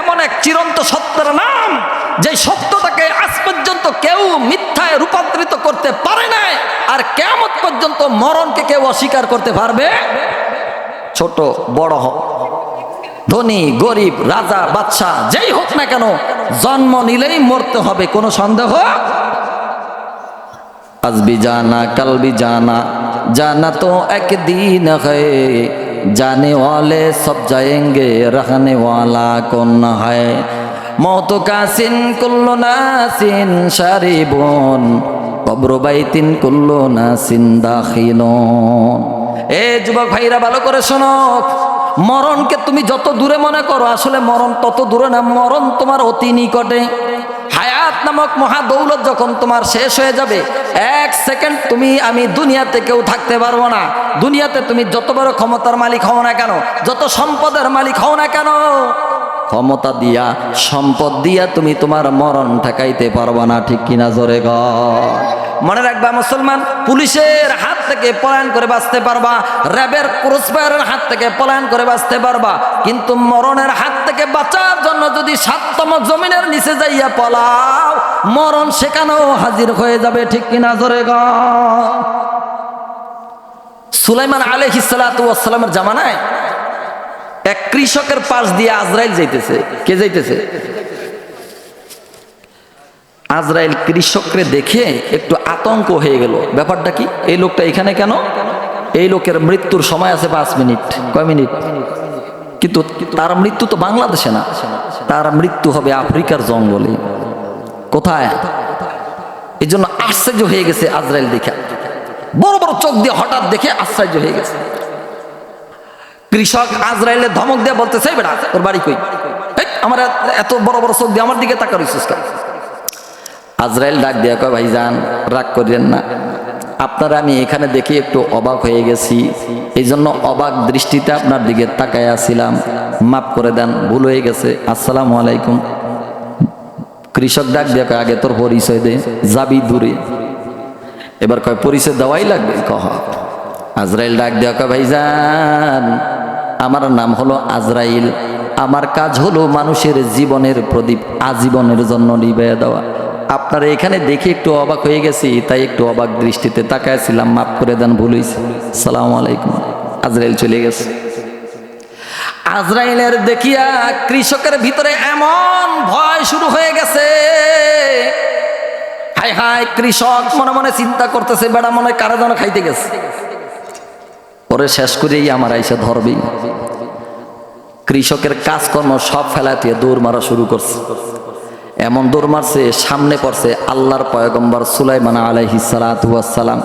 এমন এক চিরন্ত সত্যের নাম যে সত্যটাকে আজ পর্যন্ত কেউ মিথ্যায় রূপান্তরিত করতে পারে না আর কেমন পর্যন্ত মরণকে কেউ অস্বীকার করতে পারবে। ছোট, বড় হোক, ধনী, গরিব, রাজা বাচ্চা যেই হোক না কেন, জন্ম নিলেই মরতে হবে, কোনো সন্দেহ? আজবি জানা কালবি জানা জানা তো একদিন হয়ে। जाने वाले सब जाएंगे रहने वाला कौन है मौत का सिन कुल्लो नासिन शारिबुन কবর বাইতিন কুল্লো নাসিন দাখিলুন এ যুবক ভাইরা ভালো করে শোনো মরণকে তুমি যত দূরে মনে করো আসলে মরণ তত দূরে না মরণ তোমার অতি নিকটে হায়াত নামক মহা দৌলত যখন তোমার শেষ হয়ে যাবে, এক সেকেন্ড তুমি, আমি দুনিয়াতে কেউ থাকতে পারব না। দুনিয়াতে তুমি যত বড় ক্ষমতার মালিক হও না কেন, যত সম্পদের মালিক হও না কেন, ক্ষমতা দিয়া, সম্পদ দিয়া তুমি তোমার মরণ ঠেকাইতে পারবা না, ঠিক কিনা জোরে গ? মনে রাখবা মুসলমান, পুলিশের হাত থেকে পলায়ন করে বাঁচতে পারবা, র্যাবের ক্রসফায়ারের হাত থেকে পলায়ন করে বাঁচতে পারবা, কিন্তু মরণের হাত থেকে বাঁচার জন্য যদি সাততম জমিনের নিচে যাইয়া পলাও, মরণ সেখানেও হাজির হয়ে যাবে, ঠিক কিনা জোরে গ। সুলাইমান আলহিসালামের জামানায় এক কৃষকের পাশ দিয়ে আজরাইল যাইতেছে। কে যাইতেছে? আজরাইল কৃষকরে দেখে একটু আতঙ্ক হয়ে গেল। ব্যাপারটা কি? এই লোকটা এখানে কেন? এই লোকের মৃত্যুর সময় আছে পাঁচ মিনিট। কয় মিনিট? কিন্তু তার মৃত্যু তো বাংলাদেশে না। তার মৃত্যু হবে আফ্রিকার জঙ্গলে। কোথায়? এই জন্য আশ্চর্য হয়ে গেছে আজরাইল দেখে। বড় বড় চোখ দিয়ে হঠাৎ দেখে আশ্চর্য হয়ে গেছে। কৃষক আজরাইলে ধমক দিয়ে বলতেছে বেড়া তোর বাড়ি কই? আমার এত- বড় বড় চোখ দিয়ে আমার দিকে তাকা আজরাইল ডাক দিয়ে কয় ভাই যান রাগ করেন না। আপনারা আমি এখানে দেখে একটু অবাক হয়ে গেছি। এই জন্য অবাক দৃষ্টিতে আপনার দিকে তাকায় আসছিলাম মাফ করে দেন, ভুল হয়ে গেছে। আসসালামু আলাইকুম। কৃষক ডাক দিয়ে আগে তোর পরিচয় দে, যাবি দূরে। এবার কয়, পরিচয় দেওয়াই লাগবে? কহ। আজরাইল ডাক দেওয়া কয়, ভাইজান, আমার নাম হলো আজরাইল। আমার কাজ হলো মানুষের জীবনের প্রদীপ আজীবনের জন্য নিবে দেওয়া। আপনারা এখানে দেখে একটু অবাক হয়ে গেছি, তাই একটু অবাক দৃষ্টিতে তাকাইছিলাম মাফ করে দেন, ভুল হয়েছে সালাম আলাইকুম। আজরাইল চলে গেছে। আজরাইলের দেখিয়া কৃষকের ভিতরে এমন ভয় শুরু হয়ে গেছে। হাই হাই কৃষক মনে মনে চিন্তা করতেছে, বেড়া মনে হয় কারা যেন খাইতে গেছে। পরে শেষ করেই আমার আইসে ধরবি। কৃষকের কাজকর্ম সব ফেলাতে দৌড় মারা শুরু করছে। এমন দৌড় মারছে, সামনে পড়ছে আল্লাহর পয়গম্বর সুলাইমান আলাইহি সালাম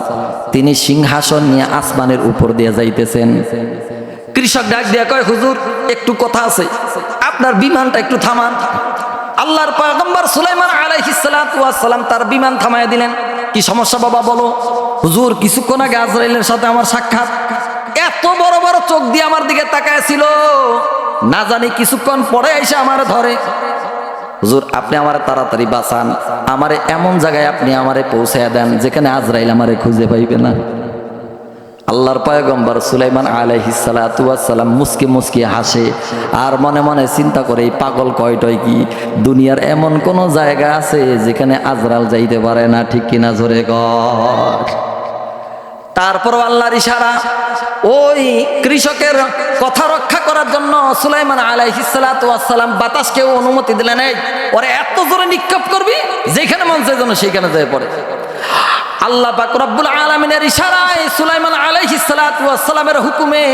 তিনি সিংহাসন নিয়ে আসমানের উপর দিয়ে যাইতেছেন। কৃষক ডাক দিয়া কয়, হুজুর, একটু কথা আছে। আপনার বিমানটা একটু থামান। আল্লাহর পয়গম্বর সুলাইমান আলাইহিস সালাম তার বিমান থামায় দিলেন। কি সমস্যা বাবা, বলো। হুজুর, কিছুক্ষণ আগে আজরাইলের সাথে আমার সাক্ষাৎ। এত বড় বড় চোখ দিয়ে আমার দিকে তাকায় ছিল। না জানি কিছুক্ষণ পরে এসে আমার ধরে। হুজুর, আপনি আমার তাড়াতাড়ি বাঁচান। আমারে এমন জায়গায় আপনি আমারে পৌঁছায় দেন যেখানে আজরাইল আমারে খুঁজে পাইবে না। আল্লাহর পয়গম্বর সুলাইমান আলাইহিসালাম মুসকি মুসকি হাসে আর মনে মনে চিন্তা করে, এই পাগল কয়টয় কি? দুনিয়ার এমন কোন জায়গা আছে যেখানে আজরাল যাইতে পারে না, ঠিক কিনা জোরে গর তারপর আল্লাহর ইশারা, ওই কৃষকের কথা রক্ষা করার জন্য সুলাইমান আলাইহিসালাম বাতাসকেও অনুমতি দিলেন এই ওরে, এত জোরে নিক্ষেপ করবি? যেখানে মন চাই যেন সেইখানে যায় পড়ে। আল্লাহ পাক রব্বুল আলমিনের ইশারায় সুলাইমান আলাইহিসালামের হুকুমে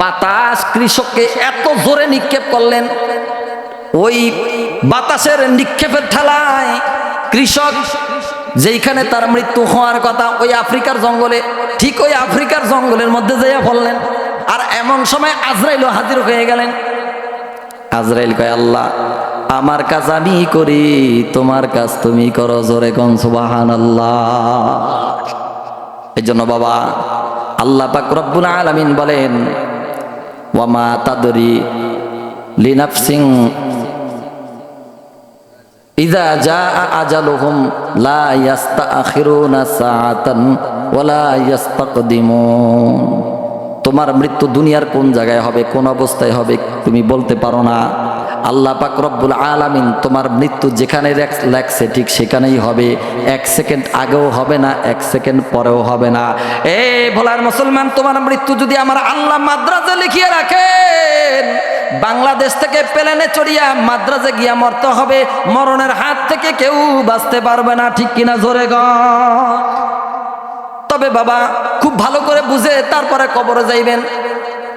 বাতাস কৃষককে এত জোরে নিক্ষেপ করলেন। ওই বাতাসের নিক্ষেপের ঠেলায় কৃষক যেইখানে তার মৃত্যু হওয়ার কথা ওই আফ্রিকার জঙ্গলে, ঠিক ওই আফ্রিকার জঙ্গলের মধ্যে যাইয়া পড়লেন। আর এমন সময় আজরাইলও হাজির হয়ে গেলেন। আজরাইল কয়, আল্লাহ, আমার কাজ আমি করি, তোমার কাজ তুমি করো জোরে কন সুবাহান আল্লাহ এই জন্য বাবা, আল্লাহ পাক রব্বুল আলামিন বলেন ওয়ামা তাদরি লিনাফসিং ইদা জা আজালুহুম লা ইয়াস্তাখিরুনা সাআতান ওয়ালা ইয়াস্তাকদিমুন। তোমার মৃত্যু দুনিয়ার কোন জায়গায় হবে, কোন অবস্থায় হবে, তুমি বলতে পারো না। আল্লাহ পাক রব্বুল আলামিন তোমার মৃত্যু যেখানে লেখ- লেখছে ঠিক সেখানেই হবে। এক সেকেন্ড আগেও হবে না, এক সেকেন্ড পরেও হবে না। এ ভোলার মুসলমান, তোমার মৃত্যু যদি আমার আল্লাহ মাদ্রাজে লিখিয়ে রাখেন বাংলাদেশ থেকে প্লেনে চড়িয়া মাদ্রাজে গিয়া মরতে হবে, মরণের হাত থেকে কেউ বাঁচতে পারবে না, ঠিক কিনা জোরে গ? তবে বাবা, খুব ভালো করে বুঝে তারপরে কবরে যাইবেন।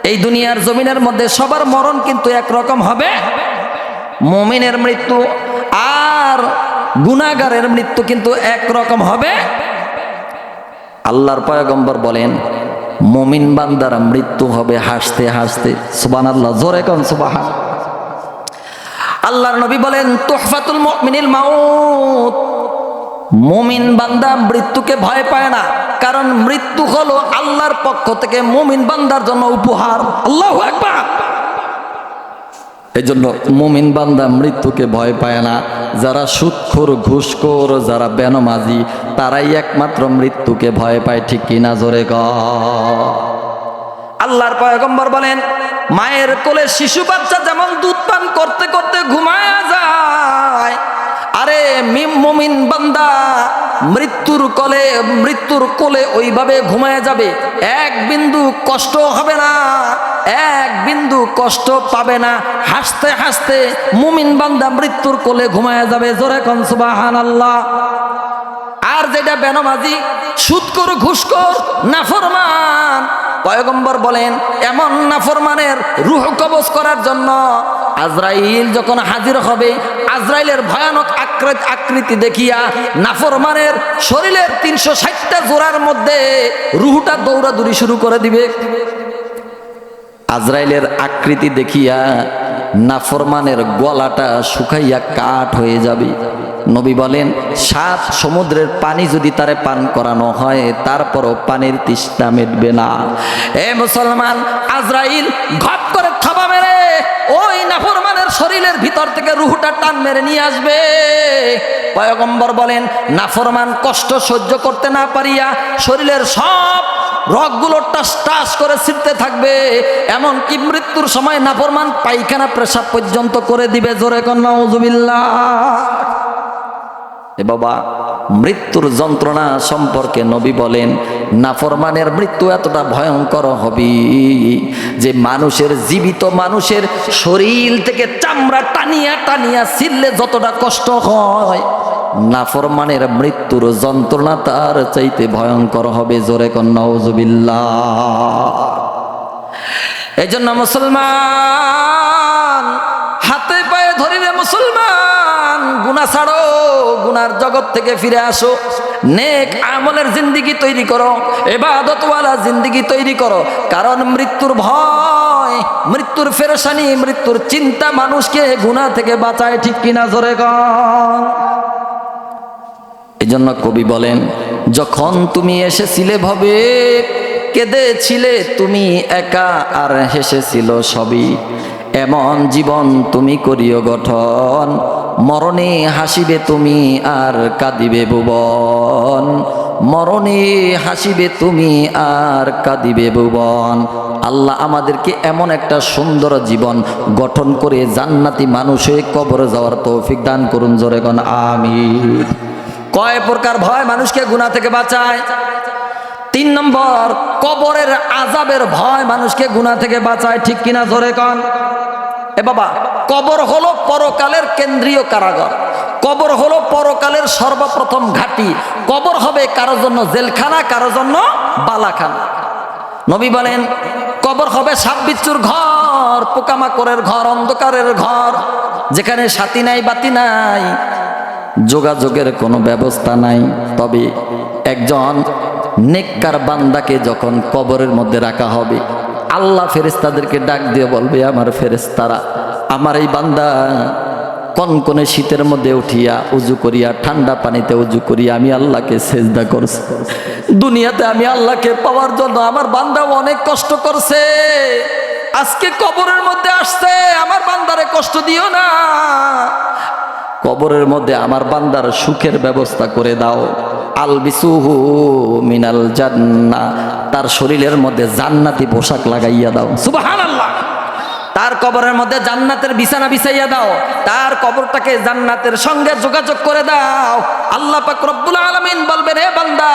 এই দুনিয়ার জমিনের মধ্যে সবার মরণ কিন্তু একরকম হবে। মমিনের মৃত্যু আর গুনাগারের মৃত্যু কিন্তু একরকম হবে। আল্লাহর পয়গম্বর বলেন মমিন বান্দারা মৃত্যু হবে হাসতে হাসতে। সুবান আল্লাহ জোরে কন সুবাহ আল্লাহর নবী বলেন, তোহফাতুল মিনিল মাউত। মুমিন বান্দা মৃত্যুকে ভয় পায় না, কারণ মৃত্যু হলো আল্লাহর পক্ষ থেকে মুমিন বান্দার জন্য উপহার। আল্লাহ একবার এই জন্য মুমিন বান্দা মৃত্যুকে ভয় পায় না। যারা সুৎখোর, ঘুষখোর, যারা বেনমাজি, তারাই একমাত্র মৃত্যুকে ভয় পায়। ঠিক কিনা জোরে গ আল্লাহর পয়গম্বর বলেন, মায়ের কোলে শিশু বাচ্চা যেমন দুধ পান করতে করতে ঘুমায় যায় আরে মিম মুমিন বান্দা, মৃত্যুর কোলে মৃত্যুর কোলে ওইভাবে ঘুমায় যাবে। এক বিন্দু কষ্ট হবে না, এক বিন্দু কষ্ট পাবে না। হাসতে হাসতে মুমিন বান্দা মৃত্যুর কোলে ঘুমায় যাবে। জোরে কনসুবাহান আল্লাহ আর যেটা বেনমাজি, সুৎকর ঘুষকর, নাফরমান পয়গম্বর বলেন, এমন নাফরমানের রুহ কবজ করার জন্য আজরাইল যখন হাজির হবে, আজরাইলের ভয়ানক আকৃতি দেখিয়া নাফরমানের শরীরের তিনশো ষাটটা জোড়ার মধ্যে রুহুটা দৌড়াদৌড়ি শুরু করে দিবে। আজরাইলের আকৃতি দেখিয়া নাফরমানের গলাটা শুকাইয়া কাঠ হয়ে যাবে। নবী বলেন, সাত সমুদ্রের পানি যদি তারে পান করানো হয়, তারপরও পানির তৃষ্ণা মিটবে না। এ মুসলমান, আজরাইল, ঘপ করে থাবা মেরে, ওই নাফরমানের শরীরের ভিতর থেকে রুহটা টান মেরে নিয়ে আসবে। পয়গম্বর বলেন, নাফরমান কষ্ট সহ্য করতে না পারিয়া শরীরের সব রগগুলো টাস টাস করে ছিটতে থাকবে। এমন কি মৃত্যুর সময় নাফরমান পায়খানা পেশাব পর্যন্ত করে দিবে, জোরে কন্যা এ বাবা, মৃত্যুর যন্ত্রণা সম্পর্কে নবী বলেন, নাফরমানের মৃত্যু এতটা ভয়ঙ্কর হবে যে মানুষের, জীবিত মানুষের শরীর থেকে চামড়া টানিয়া টানিয়া ছিললে যতটা কষ্ট হয়। নাফরমানের মৃত্যুর যন্ত্রণা তার চাইতে ভয়ঙ্কর হবে, জোরে কন্যা এই জন্য মুসলমান, হাতে পায়ে ধরিলে মুসলমান গুনা ছাড়ো গুনার জগৎ থেকে ফিরে আসো, নেক আমলের জিন্দিগি তৈরি করো, এবাদতওয়ালা জিন্দিগি তৈরি করো, কারণ মৃত্যুর ভয় মৃত্যুর ফেরসানি মৃত্যুর চিন্তা মানুষকে গুনাহ থেকে বাঁচায়, ঠিক কিনা ধরে গণ এই জন্য কবি বলেন, যখন তুমি এসেছিলে ভবে, কেঁদেছিলে তুমি একা, আর হেসেছিল সবই। এমন জীবন তুমি করিও গঠন, মরণে হাসিবে তুমি আর কাঁদিবে ভুবন। মরণে হাসিবে তুমি আর কাঁদিবে ভুবন আল্লাহ আমাদেরকে এমন একটা সুন্দর জীবন গঠন করে জান্নাতি মানুষে কবরে যাওয়ার তৌফিক দান করুন জোরে গণ আমির কয় প্রকার ভয় মানুষকে গুণা থেকে বাঁচায়? তিন নম্বর, কবরের আজাবের ভয় মানুষকে গুণা থেকে বাঁচায়, ঠিক কিনা ধরে কন এ বাবা, কবর হলো পরকালের কেন্দ্রীয় কারাগার। কবর হলো পরকালের সর্বপ্রথম ঘাটি। কবর হবে কারও জন্য জেলখানা কারও জন্য বালাখানা। নবী বলেন, কবর হবে সাপ বিচ্ছুর ঘর, পোকামাকড়ের ঘর, অন্ধকারের ঘর, যেখানে সাথী নাই, বাতি নাই, যোগাযোগের কোনো ব্যবস্থা নাই। তবে একজন নেককার বান্দাকে যখন কবরের মধ্যে রাখা হবে, আল্লাহ ফেরেস্তাদেরকে ডাক দিয়ে বলবে, আমার ফেরেস্তারা আমার এই বান্দা কনকনে শীতের মধ্যে উঠিয়া উজু করিয়া, ঠান্ডা পানিতে উজু করিয়া আমি আল্লাহকে সেজদা করছি। দুনিয়াতে আমি আল্লাহকে পাওয়ার জন্য আমার বান্দা অনেক কষ্ট করছে। আজকে কবরের মধ্যে আসছে, আমার বান্দারে কষ্ট দিও না। কবরের মধ্যে আমার বান্দার সুখের ব্যবস্থা করে দাও। আল বিসুহু মিনাল জান্না, তার শরীরের মধ্যে জান্নাতি পোশাক লাগাইয়া দাও। সুবহানাল্লাহ। তার কবরের মধ্যে জান্নাতের বিছানা বিছাইয়া দাও। তার কবরটাকে জান্নাতের সঙ্গে যোগাযোগ করে দাও। আল্লাহ পাক রব্বুল আলামিন বলবেন, হে বান্দা,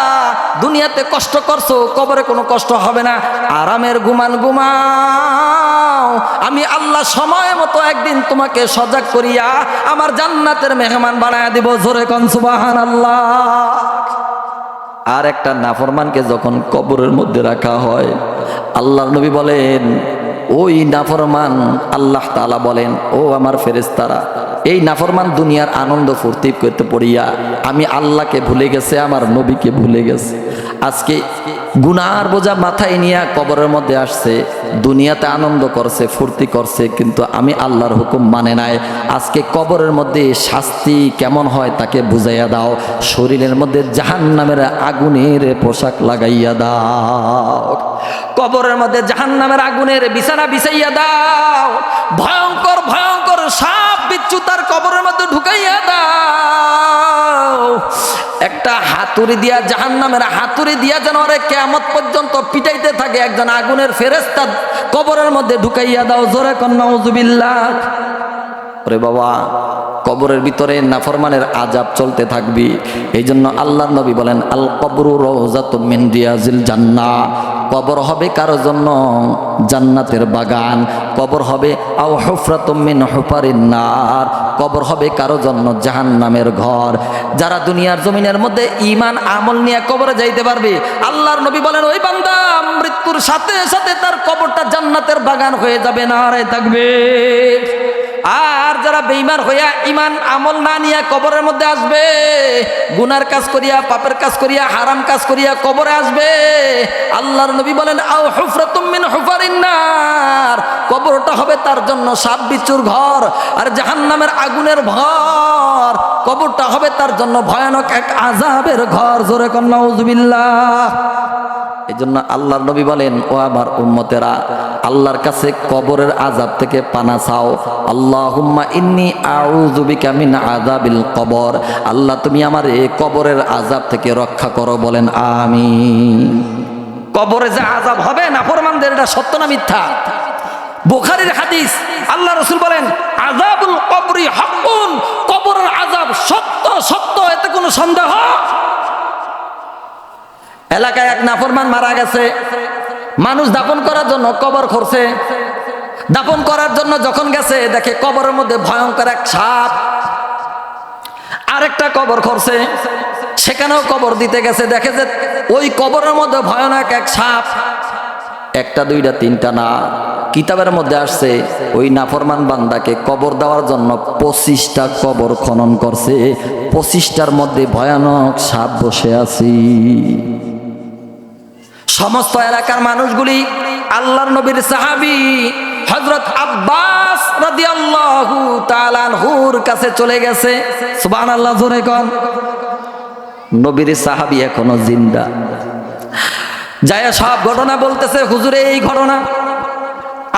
দুনিয়াতে কষ্ট করছ, কবরে কোনো কষ্ট হবে না। আরামের গুমান গুমাও আমি আল্লাহ সময় মতো একদিন তোমাকে সজাগ করিয়া আমার জান্নাতের মেহমান বানায় দিব। জোরে কন, সুবহানাল্লাহ। আর একটা নাফরমানকে যখন কবরের মধ্যে রাখা হয়, আল্লাহর নবী বলেন ওই নাফরমান আল্লাহ তালা বলেন, ও আমার ফেরেস্তারা এই নাফরমান দুনিয়ার আনন্দ ফুর্তি করতে পড়িয়া, আমি আল্লাহকে ভুলে গেছে, আমার নবীকে ভুলে গেছে। আজকে গুনার বোঝা মাথায় নিয়ে কবরের মধ্যে আসছে, দুনিয়াতে আনন্দ করছে, ফুর্তি করছে, কিন্তু আমি আল্লাহর হুকুম মানে নাই। আজকে কবরের মধ্যে শাস্তি কেমন হয় তাকে বুঝাইয়া দাও, শরীরের মধ্যে জাহান্নামের আগুনের পোশাক লাগাইয়া দাও। কবরের মধ্যে জাহান্নামের আগুনের বিছানা বিছাইয়া দাও। ভয়ঙ্কর ভয়ঙ্কর সাপ বিচ্ছু তার কবরের মধ্যে ঢুকাইয়া দাও। হাতুড়ি দিয়া জাহান নামের হাতুড়ি দিয়া যেন ওরে কেমত পর্যন্ত পিটাইতে থাকে। একজন আগুনের ফেরেস্তা কবরের মধ্যে ঢুকাইয়া দাও, জোরে কন্যা উজুবিল্লাহ ওরে বাবা, কবরের ভিতরে নাফরমানের আজাব চলতে থাকবি। এই জন্য আল্লাহ নবী বলেন, আল কবরু রিয়াজিল জান্নাহ। কবর হবে কারও জন্য? জান্নাতের বাগান। কবর হবে নার। কবর হবে কারও জন্য? জাহান্নামের ঘর। যারা দুনিয়ার জমিনের মধ্যে ইমান আমল নিয়ে কবরে যাইতে পারবে, আল্লাহর নবী বলেন, ওই বান্দা মৃত্যুর সাথে সাথে তার কবরটা জান্নাতের বাগান হয়ে যাবে না আরে থাকবে। আর যারা বেইমান হইয়া ইমান আমল না নিয়ে কবরের মধ্যে আসবে, গুনার কাজ করিয়া, পাপের কাজ করিয়া, হারাম কাজ করিয়া কবরে আসবে। আল্লাহর নবী বলেন, আও হুফরাতুম মিন হুফারিন নার। কবরটা হবে তার জন্য সাপ বিচ্ছুর ঘর আর জাহান্নামের আগুনের ঘর কবরটা হবে তার জন্য ভয়ানক এক আজাবের ঘর। জোরে কন্যা এই জন্য আল্লাহর নবী বলেন, ও আমার উম্মতেরা, আল্লাহর কাছে কবরের আজাব থেকে পানা চাও। আল্লাহুম্মা ইন্নি আউযু বিকা মিন আযাবিল কবর। আল্লাহ, তুমি আমার এই কবরের আজাব থেকে রক্ষা করো, বলেন আমিন। কবরে যে আজাব হবে না, ফরমানদের, এটা সত্য না মিথ্যা? বুখারীর হাদিস, আল্লাহ রসুল বলেন আজাবুল কবরি হাক্কুন, কবরের আজাব সত্য সত্য, এতে কোনো সন্দেহ? এলাকায় এক নাফরমান মারা গেছে। মানুষ দাপন করার জন্য কবর করছে দাপন করার জন্য যখন গেছে, দেখে কবরের মধ্যে ভয়ঙ্কর এক সাপ। আরেকটা কবর করছে সেখানেও কবর দিতে গেছে। দেখে যে ওই কবরের মধ্যে ভয়ানক এক সাপ। একটা, দুইটা, তিনটা না, কিতাবের মধ্যে আসছে, ওই নাফরমান বান্দাকে কবর দেওয়ার জন্য পঁচিশটা কবর খনন করছে। পঁচিশটার মধ্যে ভয়ানক সাপ বসে আছি। সমস্ত এলাকার মানুষগুলি আল্লাহর নবীর সাহাবি হজরত আব্বাস কাছে চলে গেছে। সুবহানাল্লাহ, জোরে কোন। নবীর সাহাবি এখনও জিন্দা। যায় সব ঘটনা বলতেছে, হুজুরে, এই ঘটনা।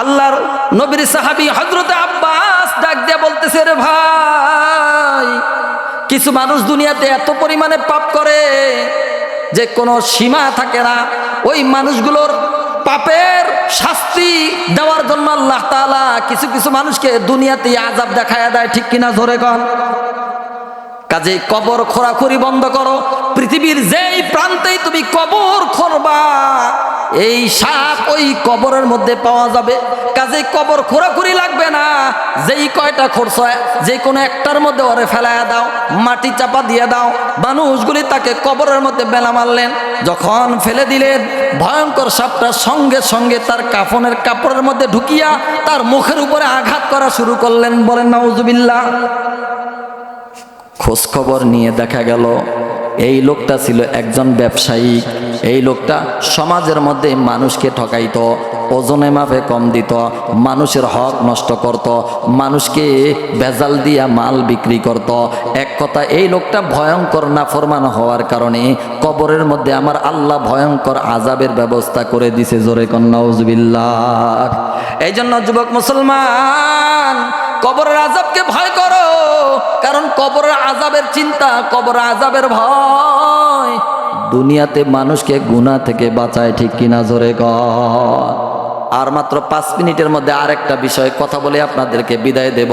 আল্লাহর নবীর সাহাবি হজরত আব্বাস ডাক দিয়ে বলতেছে, রে ভাই, কিছু মানুষ দুনিয়াতে এত পরিমাণে পাপ করে যে কোনো সীমা থাকে না। ওই মানুষগুলোর পাপের শাস্তি দেওয়ার জন্য আল্লাহ তালা কিছু কিছু মানুষকে দুনিয়াতে আজাব দেখায় দেয়, ঠিক কিনা ধরে কন? কাজে কবর খোরাখুরি বন্ধ করো। পৃথিবীর যেই প্রান্তেই তুমি কবর খোরবা এই সাপ ওই কবরের মধ্যে পাওয়া যাবে। কাজে কবর খোরাখুরি লাগবে না। যেই কয়টা খরচ হয়, যে কোনো একটার মধ্যে ওরে ফেলায়া দাও, মাটি চাপা দিয়ে দাও। মানুষগুলি তাকে কবরের মধ্যে বেলা মারলেন। যখন ফেলে দিলেন, ভয়ঙ্কর সাপটা সঙ্গে সঙ্গে তার কাফনের কাপড়ের মধ্যে ঢুকিয়া তার মুখের উপরে আঘাত করা শুরু করলেন। বলেন, নাউজুবিল্লাহ। খোঁজ খবর নিয়ে দেখা গেল, এই লোকটা ছিল একজন ব্যবসায়ী। এই লোকটা সমাজের মধ্যে মানুষকে ঠকাইত, ওজনে মাপে কম দিত, মানুষের হক নষ্ট করত, মানুষকে ভেজাল দিয়া মাল বিক্রি করত। এক কথা, এই লোকটা ভয়ঙ্কর নাফরমান হওয়ার কারণে কবরের মধ্যে আমার আল্লাহ ভয়ঙ্কর আজাবের ব্যবস্থা করে দিছে। জোরে কন্যা উজবিল্লাহ এই জন্য যুবক মুসলমান, কবরের আজাবকে ভয় করো। কারণ কবরের আজাবের চিন্তা কবর আজাবের ভয়। দুনিয়াতে মানুষকে গুণা থেকে বাঁচায় ঠিক কিনা জোরে গর আর মাত্র পাঁচ মিনিটের মধ্যে আরেকটা বিষয় কথা বলে আপনাদেরকে বিদায় দেব।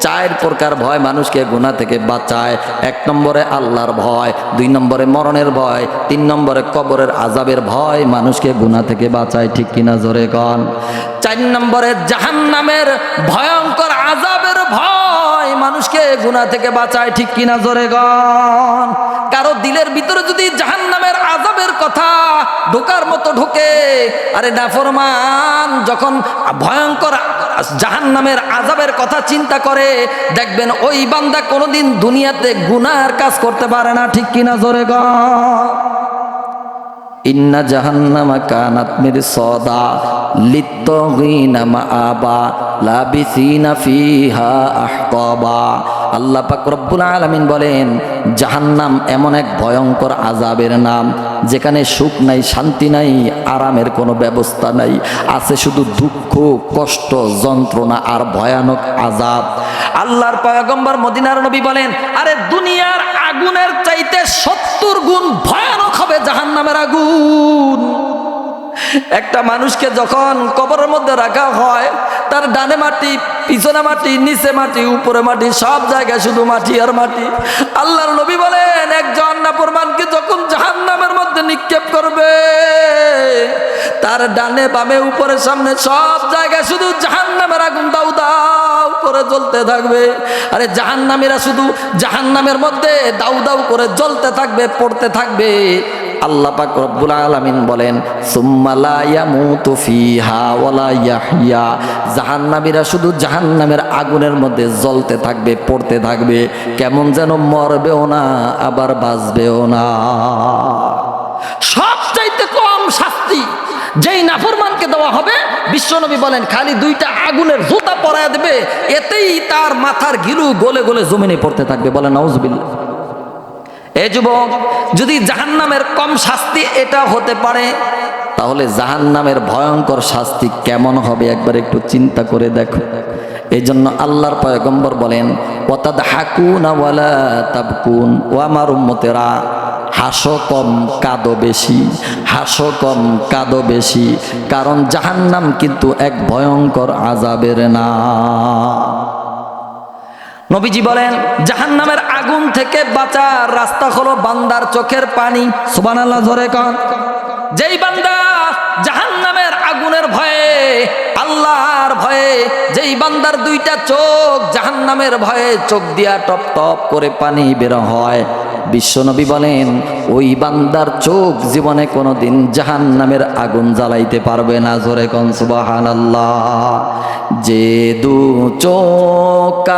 চার প্রকার ভয় মানুষকে গুণা থেকে বাঁচায়। এক নম্বরে আল্লাহর ভয়, দুই নম্বরে মরণের ভয়, তিন নম্বরে কবরের আজাবের ভয় মানুষকে গুণা থেকে বাঁচায় ঠিক কিনা জোরে গন চার নম্বরে জাহান্নামের ভয়ঙ্কর আজাবের ভয় মানুষকে গুণা থেকে বাঁচায় ঠিক কিনা জোরে গন কারও দিলের ভিতরে যদি জাহান্নামের আজাবের কথা ঢোকার মতো ঢোকে, আরে নাফরমান, যখন ভয়ঙ্কর জাহান্নামের আজাবের কথা চিন্তা করে, দেখবেন ওই বান্দা কোনোদিন দুনিয়াতে গুনার কাজ করতে পারে না ঠিক কিনা জোরে গন ইন্না জাহান্নামা কানাত মিরসাদা লিত্তাগিনা মাআবা লাবিসিনা ফিহা আহকাবা আল্লাহ পাক রব্বুল আলামিন বলেন, জাহান্নাম এমন এক ভয়ঙ্কর আজাবের নাম, যেখানে সুখ নাই, শান্তি নাই, আরামের কোনো ব্যবস্থা নাই। আছে শুধু দুঃখ, কষ্ট, যন্ত্রণা আর ভয়ানক আজাব আল্লাহর পয়গম্বর মদিনার নবী বলেন, আরে দুনিয়ার আগুনের চাইতে সত্তর গুণ ভয়ানক হবে জাহান্নামের আগুন। একটা মানুষকে যখন কবরের মধ্যে রাখা হয়, তার ডানে মাটি, পিছনে মাটি, নিচে মাটি, উপরে মাটি, সব জায়গায় শুধু মাটি আর মাটি। আল্লাহর নবী বলেন, একজন নাফরমানকে যখন জাহান্নামের মধ্যে নিক্ষেপ করবে, তার ডানে বামে উপরে সামনে সব জায়গায় শুধু জাহান্নামের আগুন দাউ দাউ করে জ্বলতে থাকবে। আরে জাহান্নামীরা শুধু জাহান্নামের মধ্যে দাউ দাউ করে জ্বলতে থাকবে, পড়তে থাকবে। আল্লাহ পাক রব্বুল আলামিন বলেন, সুম্মা লা ইয়ামুতু ফিহা ওয়ালা ইয়াহইয়া। জাহান্নামীরা শুধু জাহান্নামের আগুনের মধ্যে জ্বলতে থাকবে, পড়তে থাকবে। কেমন যেন মরবেও না, আবার বাঁচবেও না। সবচাইতে কম শাস্তি যেই নাফরমানকে দেওয়া হবে। বিশ্বনবী বলেন, খালি দুইটা আগুনের জুতা পরায় দেবে, এতেই তার মাথার গিলু গলে গলে জমিনে পড়তে থাকবে বলেন নাউজুবিল্লাহ। এ যুবক, যদি জাহান্নামের কম শাস্তি এটা হতে পারে, তাহলে জাহান্নামের ভয়ঙ্কর শাস্তি কেমন হবে একবার একটু চিন্তা করে দেখো। এই জন্য আল্লাহর পয়গম্বর বলেন ওতাদ হাকুন ওয়ালা তাবকুন ও আমার উম্মতেরা হাসো কম, কাদো বেশি। হাসো কম, কাদো বেশি। কারণ জাহান্নাম কিন্তু এক ভয়ঙ্কর আজাবের না। নবীজি বলেন, জাহান্নামের আগুন থেকে বাঁচার রাস্তা হলো বান্দার চোখের পানি। সুবহানাল্লাহ ধরে কন। যেই বান্দা জাহান্নামের আগুনের ভয়ে, আল্লাহর ভয়ে, যেই বান্দার দুইটা চোখ জাহান্নামের ভয়ে চোখ দিয়া টপ টপ করে পানি বের হয়। বিশ্বনবী বলেন, ওই বান্দার চোখ জীবনে কোনো দিন জাহান নামের আগুন জ্বালাইতে পারবে না। জোরে কন সুবহানাল্লাহ। যে দু চোখ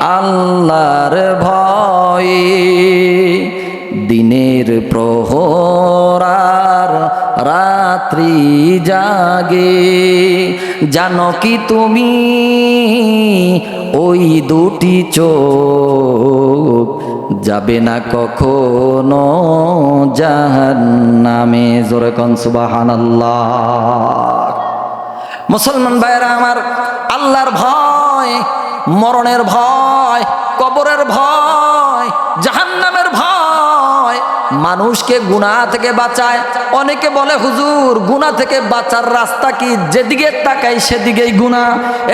আল্লাহর ভয়ে, দিনের প্রহরার রাত্রি জাগে। জানো কি তুমি ওই দুটি চোখ? যাবে না কখনো জাহান্নামে? জোরে কন সুবহানাল্লাহ। মুসলমান ভাইরা আমার আল্লাহর ভয়, মরণের ভয়, কবরের ভয় মানুষকে গুণা থেকে বাঁচায়। অনেকে বলে, হুজুর গুণা থেকে বাঁচার রাস্তা কি? যেদিকে তাকাই সেদিকেই গুণা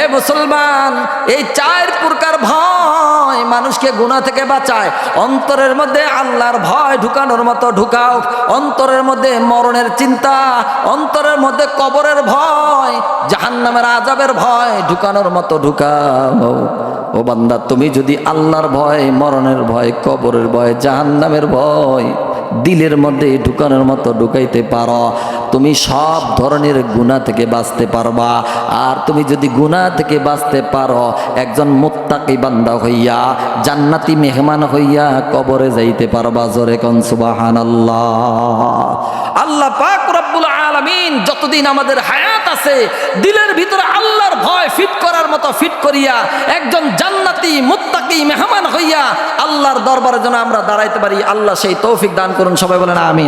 এ মুসলমান, এই চার প্রকার ভয় মানুষকে গুণা থেকে বাঁচায়। অন্তরের মধ্যে আল্লাহর ভয় ঢুকানোর মতো ঢুকাও। অন্তরের মধ্যে মরণের চিন্তা, অন্তরের মধ্যে কবরের ভয়, জাহান্নামের আজাবের ভয় ঢুকানোর মতো ঢুকাও। ও বান্দা, তুমি যদি আল্লাহর ভয়, মরণের ভয়, কবরের ভয়, জাহান্নামের ভয় দিলের মধ্যে ঢুকানোর মতো ঢুকাইতে পারো। তুমি সব ধরনের গুণা থেকে বাঁচতে পারবা। আর তুমি যদি গুণা থেকে বাঁচতে পারো, একজন মুত্তাকি বান্দা হইয়া, জান্নাতি মেহমান হইয়া কবরে যাইতে পারবা। জোরে কন সুবহানাল্লাহ। আল্লাহ পাক রব্বুল আলামিন যতদিন আমাদের হায়াত আছে, দিলের ভিতরে আল্লাহর ভয় ফিট করার মতো ফিট করিয়া, একজন জান্নাতি মুত্তাকি মেহমান হইয়া আল্লাহর দরবারে যেন আমরা দাঁড়াইতে পারি, আল্লাহ সেই তৌফিক দান করুন। সবাই বলেন আমিন।